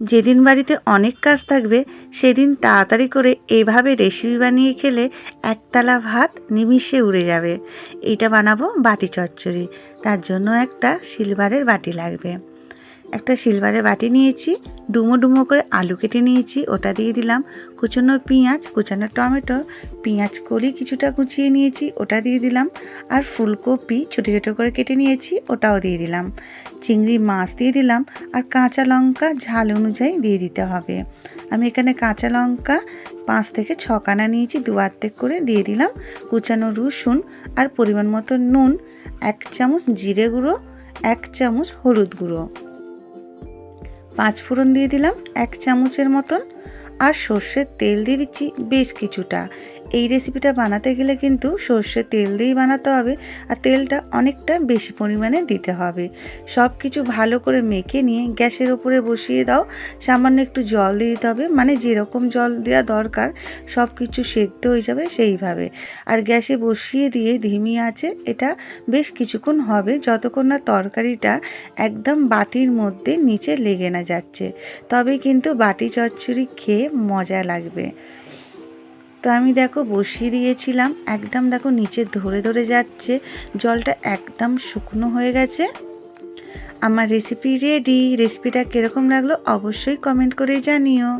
যেদিন বাড়িতে অনেক কাজ থাকবে, সেদিন তাড়াতাড়ি করে এভাবে রেসিপি বানিয়ে খেলে একতলা ভাত নিমিশে উড়ে যাবে। এটা বানাবো বাটি চচ্চড়ি। তার জন্য একটা সিলভারের বাটি লাগবে। একটা সিলভারের বাটি নিয়েছি, ডুমো ডুমো করে আলু কেটে নিয়েছি, ওটা দিয়ে দিলাম। কুচনো পেঁয়াজ, কুচানো টমেটো, পেঁয়াজ কলি কিছুটা কুচিয়ে নিয়েছি, ওটা দিয়ে দিলাম। আর ফুলকপি ছোটো ছোটো করে কেটে নিয়েছি, ওটাও দিয়ে দিলাম। চিংড়ি মাছ দিয়ে দিলাম, আর কাঁচা লঙ্কা ঝাল অনুযায়ী দিয়ে দিতে হবে। আমি এখানে কাঁচা লঙ্কা পাঁচ থেকে ছকানা নিয়েছি, দু আর্ধেক করে দিয়ে দিলাম। কুচানো রসুন আর পরিমাণ মতো নুন, এক চামচ জিরে গুঁড়ো, এক চামচ হলুদ গুঁড়ো। পাঁচ ফোড়ন দিয়ে দিলাম এক চামচের মতন। আর সর্ষের তেল দিয়ে দিচ্ছি বেশ কিছুটা। এই রেসিপিটা বানাতে গেলে কিন্তু সর্ষে তেল দিয়েই বানাতে হবে আর তেলটা অনেকটা বেশি পরিমাণে দিতে হবে। সব কিছু ভালো করে মেখে নিয়ে গ্যাসের ওপরে বসিয়ে দাও। সামান্য একটু জল দিয়ে দিতে হবে মানে যেরকম জল দেওয়া দরকার সব কিছু সেদ্ধ হয়ে যাবে সেইভাবে। আর গ্যাসে বসিয়ে দিয়ে ধিমি আছে, এটা বেশ কিছুক্ষণ হবে, যতক্ষণ না তরকারিটা একদম বাটির মধ্যে নিচে লেগে না যাচ্ছে। তবে কিন্তু বাটি চচ্চড়ি খেয়ে মজা লাগবে। তো আমি দেখো বসিয়ে দিয়েছিলাম। একদম দেখো নিচে ধরে ধরে যাচ্ছে। জলটা একদম শুকনো হয়ে গেছে। আমার রেসিপি রেডি রেসিপিটা কীরকম লাগল অবশ্যই কমেন্ট করে জানিও।